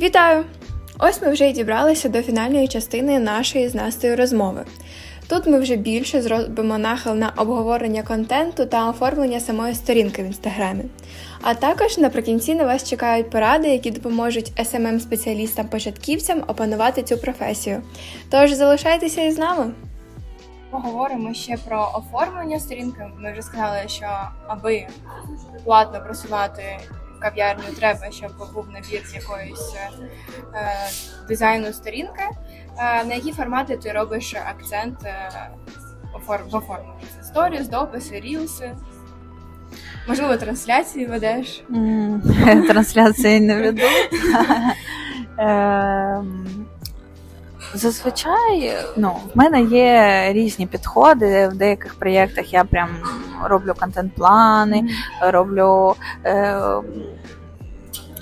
Вітаю! Ось ми вже й дібралися до фінальної частини нашої з Настею розмови. Тут ми вже більше зробимо нахил на обговорення контенту та оформлення самої сторінки в інстаграмі. А також наприкінці на вас чекають поради, які допоможуть smm спеціалістам початківцям опанувати цю професію. Тож залишайтеся із нами. Поговоримо ще про оформлення сторінки. Ми вже сказали, що аби платно просувати кав'ярню, треба, щоб був набір з якоїсь е, дизайну сторінки. Е, на які формати ти робиш акцент е, в оформленні? Це сторіс, дописи, рілси. Можливо, трансляції ведеш. Трансляції не веду. Зазвичай ну, в мене є різні підходи. В деяких проєктах я прям роблю контент-плани, роблю е,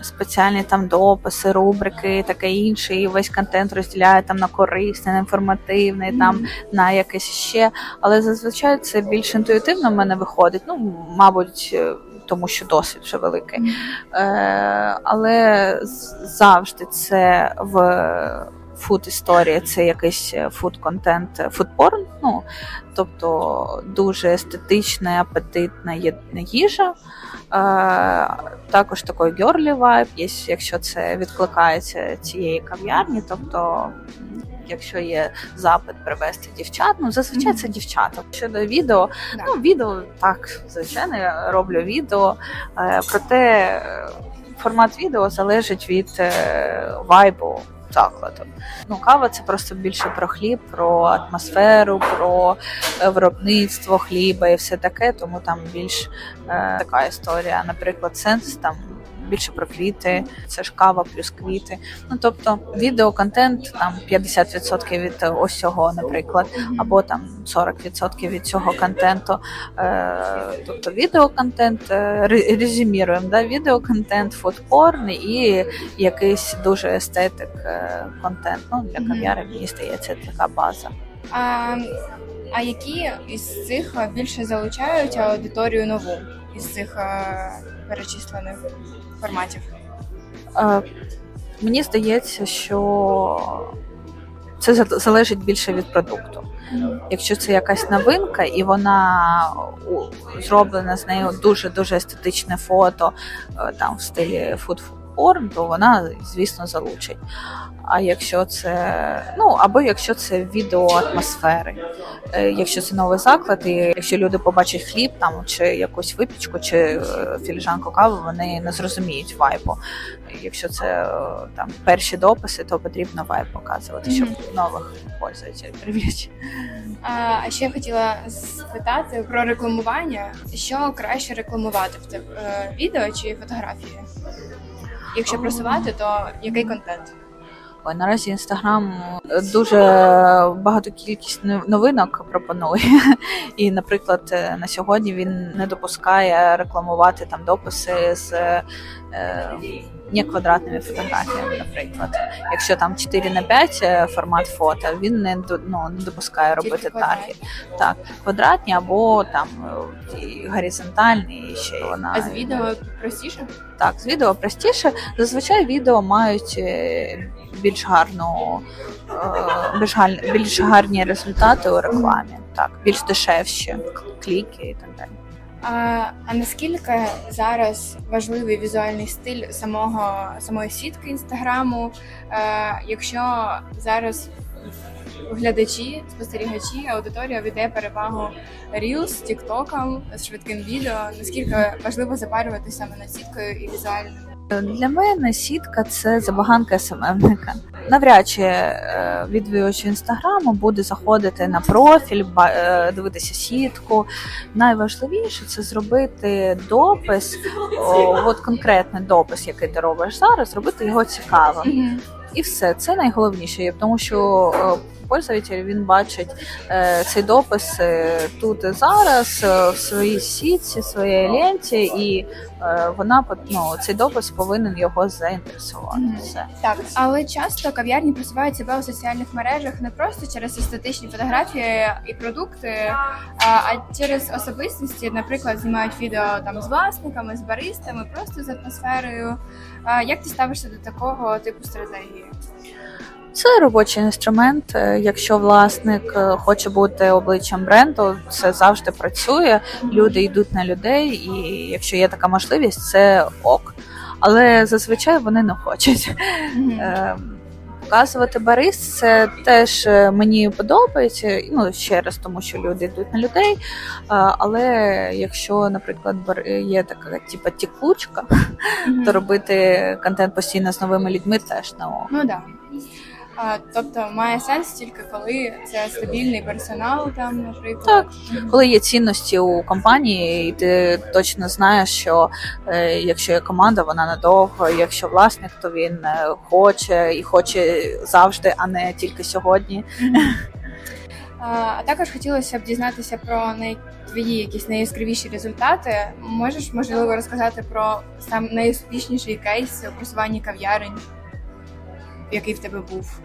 спеціальні там дописи, рубрики, таке інше. І весь контент розділяю там на корисний, на інформативний, там на якесь ще. Але зазвичай це більш інтуїтивно в мене виходить. Ну, мабуть, е, тому що досвід вже великий. Е, але завжди це в фуд історії, це якийсь фуд контент, фуд-порн, ну тобто дуже естетична, апетитна є- їжа. Е, також такий гьорлі вайб, є, якщо це відкликається цієї кав'ярні, тобто. Якщо є запит привезти дівчат, ну зазвичай це дівчата. Щодо відео, Да. ну відео так, звичайно, я роблю відео. Е, проте е, формат відео залежить від е, вайбу закладу. Ну, кава це просто більше про хліб, про атмосферу, про е, виробництво хліба і все таке, тому там більш е, така історія. Наприклад, сенс там. Більше про квіти, це ж кава плюс квіти. Ну тобто відеоконтент там 50% від ось цього, наприклад, або там 40% від цього контенту. Е, тобто відеоконтент, е, ре- резюміруємо, да? відеоконтент, фудпорн і якийсь дуже естетик е, контент. Ну, для Мгм. кав'яри, мені здається, така база. А, а які із цих більше залучають аудиторію нову із цих перечислених форматів? Мені здається, що це залежить більше від продукту. Якщо це якась новинка, і вона зроблена з нею дуже дуже естетичне фото е, там в стилі food porn, то вона, звісно, залучить. А якщо це ну або якщо це відео атмосфери, Е, якщо це новий заклад, і якщо люди побачать хліб там чи якусь випічку, чи е, філіжанку кави, вони не зрозуміють вайбу. Якщо це е, там перші дописи, то потрібно вайб показувати, щоб нових пользователів привлечь. А, а ще хотіла спитати про рекламування. Що краще рекламувати в тебе відео чи фотографії? Якщо просувати, то який контент? Ой, наразі інстаграм дуже багато кількість новинок пропонує. І, наприклад, е, на сьогодні він не допускає рекламувати там дописи з е, не квадратними фотографіями, наприклад. Якщо там 4 на 5 е, формат фото, він не ну, не допускає робити таргет. Так, квадратні або там е, ті горизонтальні, і ще вона А з відео простіше? так, з відео простіше. Зазвичай відео мають е, більш гарну, більш, галь- більш гарні результати у рекламі. Так, більш дешевші кліки і так далі. А, а наскільки зараз важливий візуальний стиль самого самої сітки інстаграму? Е, якщо зараз глядачі, спостерігачі, аудиторія віддає перевагу Reels, з швидким відео, наскільки важливо запарюватися саме над сіткою і візуальним? Для мене сітка це забаганка СММника. Навряд чи е, відвідувач інстаграму буде заходити на профіль, е, дивитися сітку. Найважливіше це зробити допис, от конкретний допис, який ти робиш зараз, зробити його цікавим. І все, це найголовніше, тому що е, пользователь він бачить е, цей допис е, тут і зараз е, в своїй сітці, своїй ленті, і е, вона ну, цей допис повинен його заінтересувати. Все. Так, але часто кав'ярні просувають себе у соціальних мережах не просто через естетичні фотографії і продукти, а, а через особистості, наприклад, знімають відео там з власниками, з баристами, просто з атмосферою. А, як ти ставишся до такого типу стратегії? Це робочий інструмент. Е, Якщо власник е, хоче бути обличчям бренду, це завжди працює. Люди йдуть на людей, і якщо є така можливість, це ок. Але зазвичай вони не хочуть. Е, Показувати барист це теж е, мені подобається. Ну ще раз, тому що люди йдуть на людей. Але якщо, наприклад, є така типа тікучка, Мгм. то робити контент постійно з новими людьми теж не ок. Ну да. А, тобто має сенс тільки коли це стабільний персонал, там, наприклад. Так. Коли є цінності у компанії, і ти точно знаєш, що е, якщо є команда, вона надовго. Якщо власник, то він е, хоче і хоче завжди, а не тільки сьогодні. А а також хотілося б дізнатися про най... твої якісь найяскравіші результати. Можеш можливо розказати про сам найуспішніший кейс у просуванні кав'ярень, який в тебе був?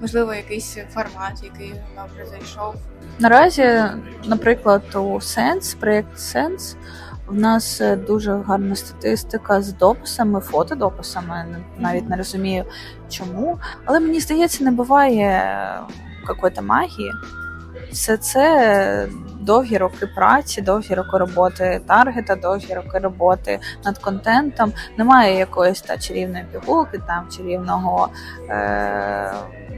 Можливо, якийсь формат, який добре зайшов. Наразі, наприклад, у Sense, проєкт Sense, в нас е, дуже гарна статистика з дописами, фотодописами. Навіть не розумію чому. Але мені здається, не буває якоїсь магії. Все це довгі роки праці, довгі роки роботи таргета, довгі роки роботи над контентом. Немає якоїсь та чарівної пігулки, там чарівного е-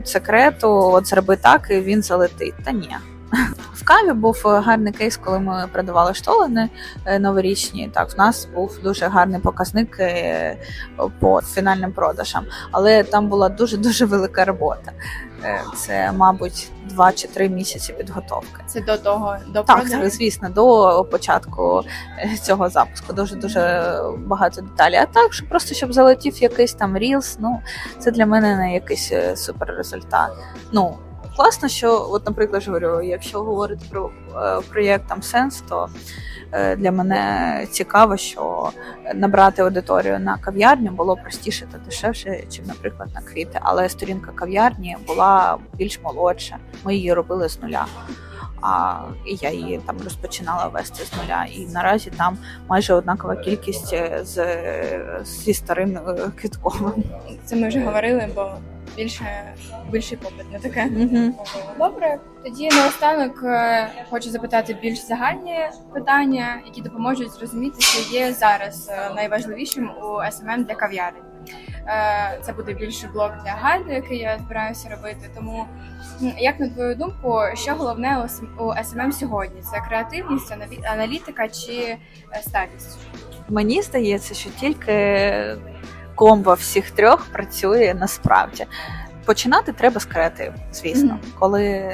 секрету. От зроби так, і він залетить. Та ні. В каві був гарний кейс, коли ми продавали штолени е, новорічні. Так, в нас був дуже гарний показник е, по фінальним продажам, але там була дуже дуже велика робота. Е, Це, мабуть, два чи три місяці підготовки. Це до того до Так, так, звісно, до початку е, цього запуску дуже дуже багато деталей. А так, що просто щоб залетів якийсь там рілс, ну це для мене не якийсь е, супер результат. Ну класно, що, от, наприклад, говорю, якщо говорити про е, проєкт сенс, то е, для мене цікаво, що набрати аудиторію на кав'ярню було простіше та дешевше, чим, наприклад, на квіти. Але сторінка кав'ярні була більш молодша. Ми її робили з нуля. А я її там розпочинала вести з нуля. І наразі там майже однакова кількість е, з зі старим квітковим. Це ми вже говорили, бо більше більший попит на таке. Угу. Добре, тоді наостанок е, хочу запитати більш загальні питання, які допоможуть зрозуміти, що є зараз е, найважливішим у SMM для кав'ярень. Е, Це буде більше блок для гайду, який я збираюся робити. Тому, м, як на твою думку, що головне у СМ у SMM сьогодні? Це креативність, аналі- аналітика чи е, сталість? Мені здається, що тільки комбо всіх трьох працює насправді. Починати треба з креативу, звісно. Мгм. Коли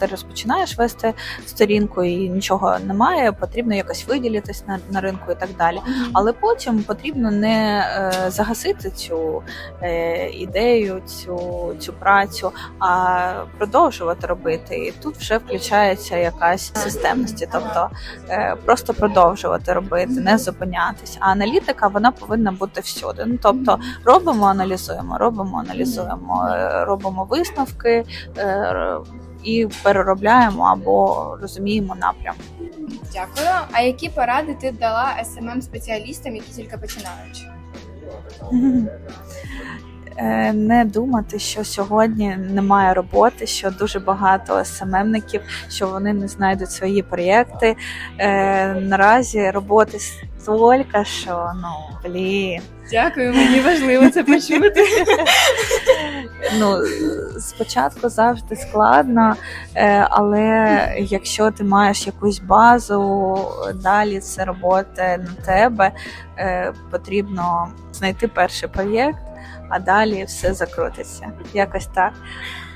ти розпочинаєш вести сторінку і нічого немає, потрібно якось виділитись на, на ринку і так далі. Але потім потрібно не е, загасити цю е, ідею, цю, цю працю, а продовжувати робити. І тут вже включається якась системність, тобто е, просто продовжувати робити, не зупинятись. А аналітика вона повинна бути всюди. Ну тобто робимо, аналізуємо, робимо, аналізуємо, е, робимо висновки. е, І переробляємо або розуміємо напрям. Дякую. А які поради ти б дала smm спеціалістам, які тільки починають? Е, Не думати, що сьогодні немає роботи, що дуже багато СММників, що вони не знайдуть свої проєкти. Е, Наразі роботи стільки, що ну блін. Дякую, мені важливо це почути. Ну спочатку завжди складно, е, але якщо ти маєш якусь базу, далі це робота на тебе. Е, Потрібно знайти перший проєкт, а далі все закрутиться. Якось так.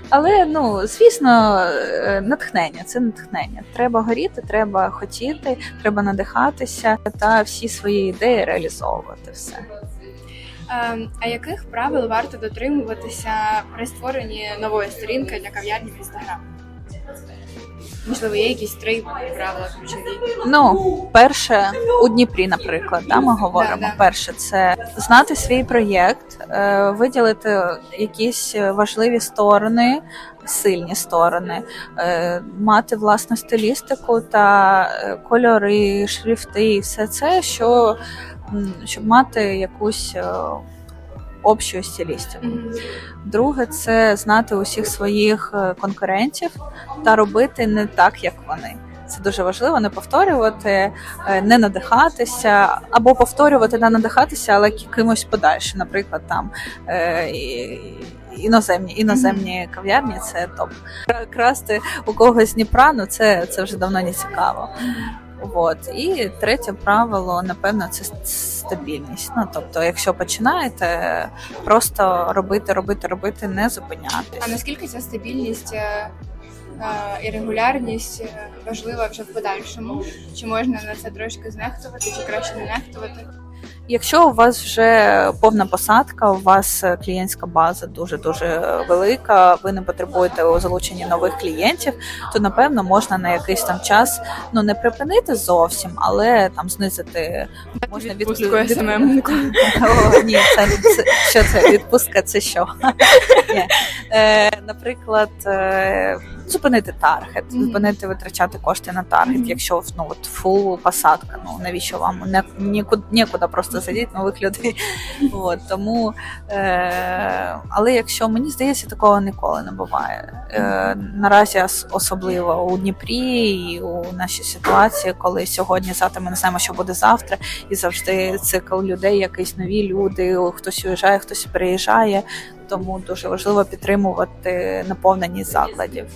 Але ну звісно, е, натхнення це натхнення. Треба горіти, треба хотіти, треба надихатися та всі свої ідеї реалізовувати все. Ем, А яких правил варто дотримуватися при створенні нової сторінки для кав'ярні в інстаграм? Можливо, є якісь три правила ключові. Ну, перше у Дніпрі, наприклад, да, ми говоримо. Да, да. Перше, це знати свій проєкт, е, виділити якісь важливі сторони, сильні сторони, е, мати власну стилістику та е, кольори, шрифти і все це, що щоб мати якусь е, общу стилістику. Друге, це знати усіх своїх е, конкурентів та робити не так, як вони. Це дуже важливо не повторювати, е, не надихатися, або повторювати, не надихатися, але кимось подальше. Наприклад, там іноземні іноземні кав'ярні це топ. Красти у когось з Дніпра, ну це, це вже давно не цікаво. От. І третє правило, напевно, це стабільність. Ну тобто, якщо починаєте, просто робити, робити, робити, не А наскільки ця стабільність е, е, і регулярність е, важлива вже в подальшому? Чи можна на це трошки знехтувати, чи краще не нехтувати? Якщо у вас вже повна посадка, у вас е, клієнтська база дуже дуже велика, ви не потребуєте у залученні нових клієнтів, то напевно можна на якийсь там час ну не припинити зовсім, але там знизити можна Відпустку. О, ні, це, це що це відпустка? Це що? Е, наприклад, е, зупинити таргет, Мгм. зупинити витрачати кошти на таргет, Мгм. якщо ну от фул посадка. Ну навіщо вам не нікуди, нікуди просто сидіти нових людей? От тому, е, але якщо мені здається, такого ніколи не буває. Е, наразі особливо у Дніпрі і у нашій ситуації, коли сьогодні, завтра ми не знаємо, що буде завтра, і завжди цикл людей, якісь нові люди, хтось уїжджає, хтось приїжджає. Тому дуже важливо підтримувати наповненість закладів.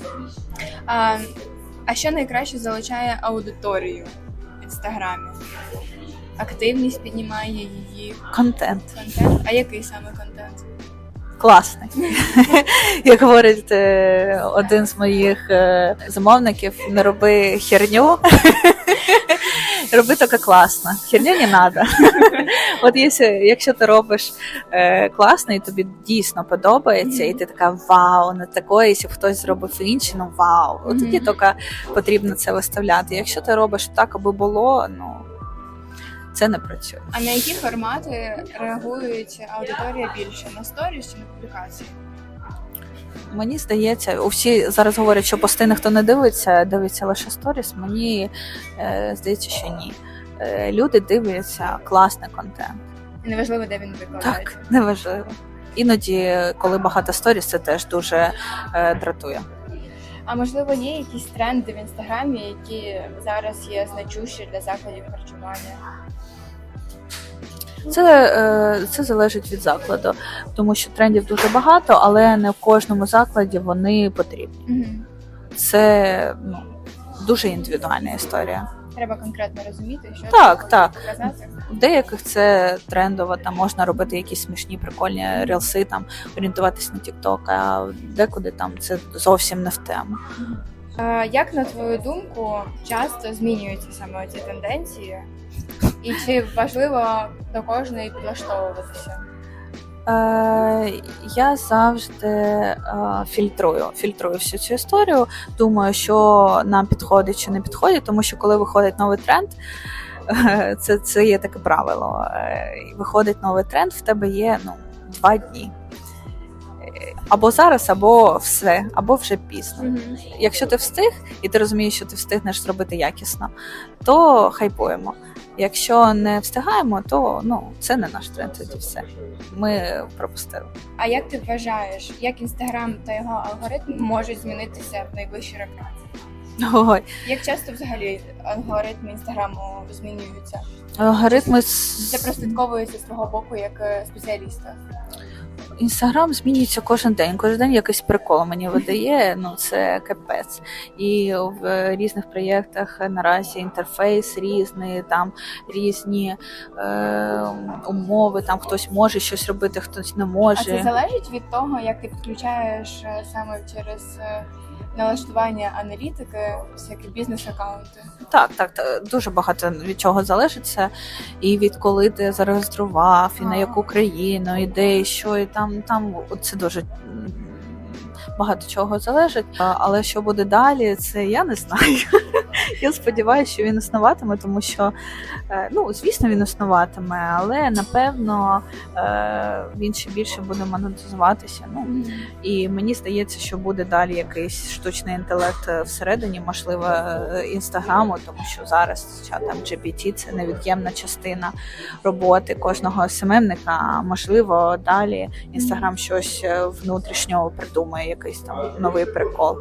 А, а що найкраще залучає аудиторію в інстаграмі? Активність піднімає її Контент контент. А який саме контент? класний. Як говорить е, один з моїх е, замовників, не роби херню. Роби тільки класно. Херню не треба. От якщо, якщо ти робиш е, класно і тобі дійсно подобається, і ти така вау, не такої, якщо хтось зробив інше, ну вау. От тоді тільки потрібно це виставляти. Якщо ти робиш так, аби було, ну це не працює. А на які формати реагують аудиторія більше? На сторіс чи на публікації? Мені здається, усі зараз говорять, що пости ніхто не дивиться, дивиться лише сторіс. Мені е, здається, що ні. Е, люди дивляться класний контент. І неважливо, де він викладається. Так, неважливо. Іноді, коли багато сторіс, це теж дуже е, дратує. А можливо, є якісь тренди в інстаграмі, які зараз є значущі для закладів харчування? Це, е, це залежить від закладу, тому що трендів дуже багато, але не в кожному закладі вони потрібні. Угу. Це ну, дуже індивідуальна історія. Треба конкретно розуміти, що Так, ти так. показати. В деяких це трендово, там можна робити якісь смішні, прикольні рілси, там орієнтуватись на TikTok, а декуди там це зовсім не в тему. Як на твою думку часто змінюються саме ці тенденції? І чи важливо до кожної підлаштовуватися? Е, я завжди е, фільтрую, фільтрую всю цю історію. Думаю, що нам підходить чи не підходить, тому що коли виходить новий тренд. е, Це, це є таке правило. Е, Виходить новий тренд, в тебе є ну, два дні. Е, Або зараз, або все, або вже пізно. Якщо ти встиг, і ти розумієш, що ти встигнеш зробити якісно, то хайпуємо. Якщо не встигаємо, то ну це не наш тренд, тоді все. Ми пропустили. А як ти вважаєш, як інстаграм та його алгоритм можуть змінитися в найближчі роки? Ой, Як часто взагалі алгоритми інстаграму змінюються? алгоритми Це прослідковується з твого боку як е, спеціаліста. Інстаграм змінюється кожен день. Кожен день якийсь прикол мені видає. Ну це капець. І в різних проєктах наразі інтерфейс різний, там різні е, умови. Там хтось може щось робити, хтось не А може. це залежить від того, як ти підключаєш е, саме через е, налаштування аналітики, всякі бізнес-аккаунти. Так, так, та- дуже багато від чого залежиться. І від коли ти зареєстрував, і на яку країну, і де, і що, і там, там це дуже багато чого залежить. Але що буде далі, це я не знаю. Я сподіваюся, що він існуватиме, тому що е, ну, звісно, він існуватиме, але напевно е, він ще більше буде монетизуватися. Ну, і мені здається, що буде далі якийсь штучний інтелект е, всередині, можливо, інстаграму, тому що зараз чатом GPT – це невід'ємна частина роботи кожного СММника. А можливо, далі інстаграм щось внутрішнього придумає, якийсь там новий прикол.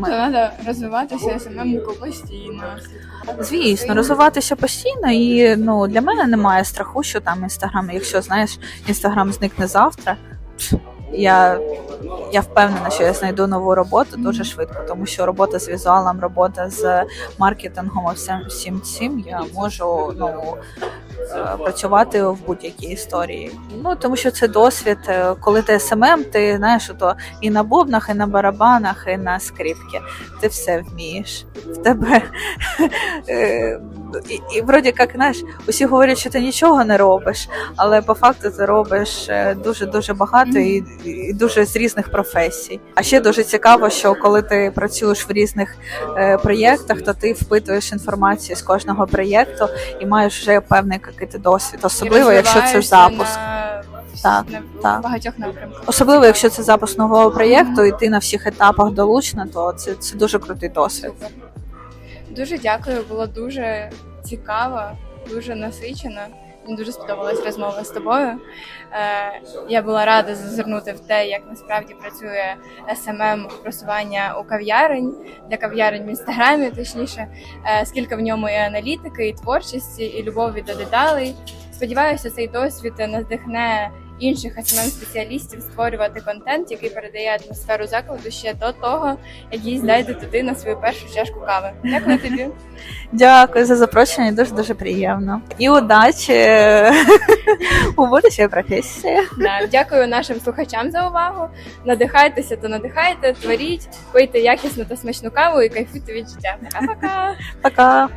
То треба розвиватися СММнику постійно. Звісно, розвиватися постійно, і ну для мене немає страху, що там інстаграм, якщо знаєш, інстаграм зникне завтра. Я, я впевнена, що я знайду нову роботу дуже швидко, тому що робота з візуалом, робота з маркетингом, всім всім цим я можу ну, працювати в будь-якій історії. Ну тому що це досвід, е, коли ти СММ, ти знаєш, то і на бубнах, і на барабанах, і на скрипці. Ти все вмієш. В тебе е, і, і вроді як знаєш, усі говорять, що ти нічого не робиш, але по факту ти робиш дуже дуже багато і, і дуже з різних професій. А ще дуже цікаво, що коли ти працюєш в різних е, проєктах, то ти впитуєш інформацію з кожного проєкту і маєш вже певний якийсь досвід, особливо якщо це запуск. На, так. в багатьох напрямках. Особливо, якщо це запуск нового проєкту, і ти на всіх етапах долучена, то це, це дуже крутий досвід. Дуже дякую, було дуже цікаво, дуже насичено. Мені дуже сподобалась розмова з тобою. Е, я була рада зазирнути в те, як насправді працює SMM просування у кав'ярень для кав'ярень в інстаграмі, точніше, е, скільки в ньому і аналітики, і творчості, і любові до деталей. Сподіваюся, цей досвід надихне інших smm спеціалістів створювати контент, який передає атмосферу закладу ще до того, як їсть дайте туди на свою першу чашку кави. Дякую тобі. Дякую за запрошення, дуже дуже приємно. І удачі у будущій професії. Да, дякую нашим слухачам за увагу. Надихайтеся, то надихайте, творіть, пийте якісну та смачну каву і кайфуйте від життя. Пока-пока! Пока.